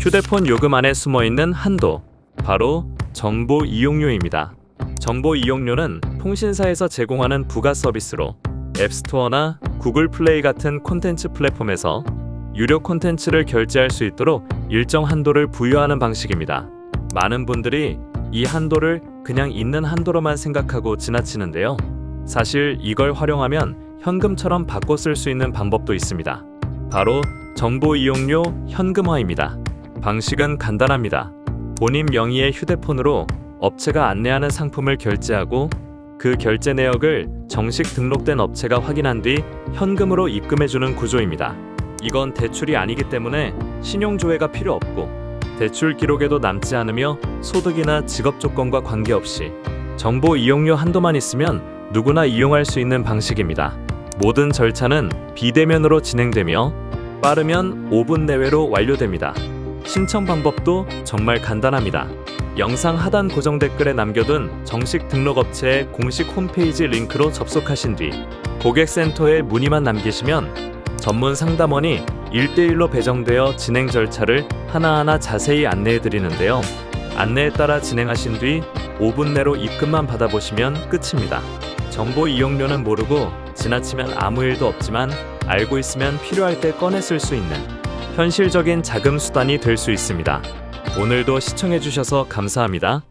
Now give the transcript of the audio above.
휴대폰 요금 안에 숨어 있는 한도, 바로 정보 이용료입니다. 정보 이용료는 통신사에서 제공하는 부가 서비스로 앱스토어나 구글 플레이 같은 콘텐츠 플랫폼에서 유료 콘텐츠를 결제할 수 있도록 일정 한도를 부여하는 방식입니다. 많은 분들이 이 한도를 그냥 있는 한도로만 생각하고 지나치는데요. 사실 이걸 활용하면 현금처럼 바꿔 쓸 수 있는 방법도 있습니다. 바로 정보 이용료 현금화입니다. 방식은 간단합니다. 본인 명의의 휴대폰으로 업체가 안내하는 상품을 결제하고 그 결제 내역을 정식 등록된 업체가 확인한 뒤 현금으로 입금해주는 구조입니다. 이건 대출이 아니기 때문에 신용조회가 필요 없고 대출 기록에도 남지 않으며 소득이나 직업 조건과 관계없이 정보 이용료 한도만 있으면 누구나 이용할 수 있는 방식입니다. 모든 절차는 비대면으로 진행되며 빠르면 5분 내외로 완료됩니다. 신청 방법도 정말 간단합니다. 영상 하단 고정 댓글에 남겨둔 정식 등록 업체의 공식 홈페이지 링크로 접속하신 뒤 고객센터에 문의만 남기시면 전문 상담원이 1대1로 배정되어 진행 절차를 하나하나 자세히 안내해 드리는데요. 안내에 따라 진행하신 뒤 5분 내로 입금만 받아보시면 끝입니다. 정보 이용료는 모르고 지나치면 아무 일도 없지만 알고 있으면 필요할 때 꺼내 쓸 수 있는 현실적인 자금 수단이 될 수 있습니다. 오늘도 시청해 주셔서 감사합니다.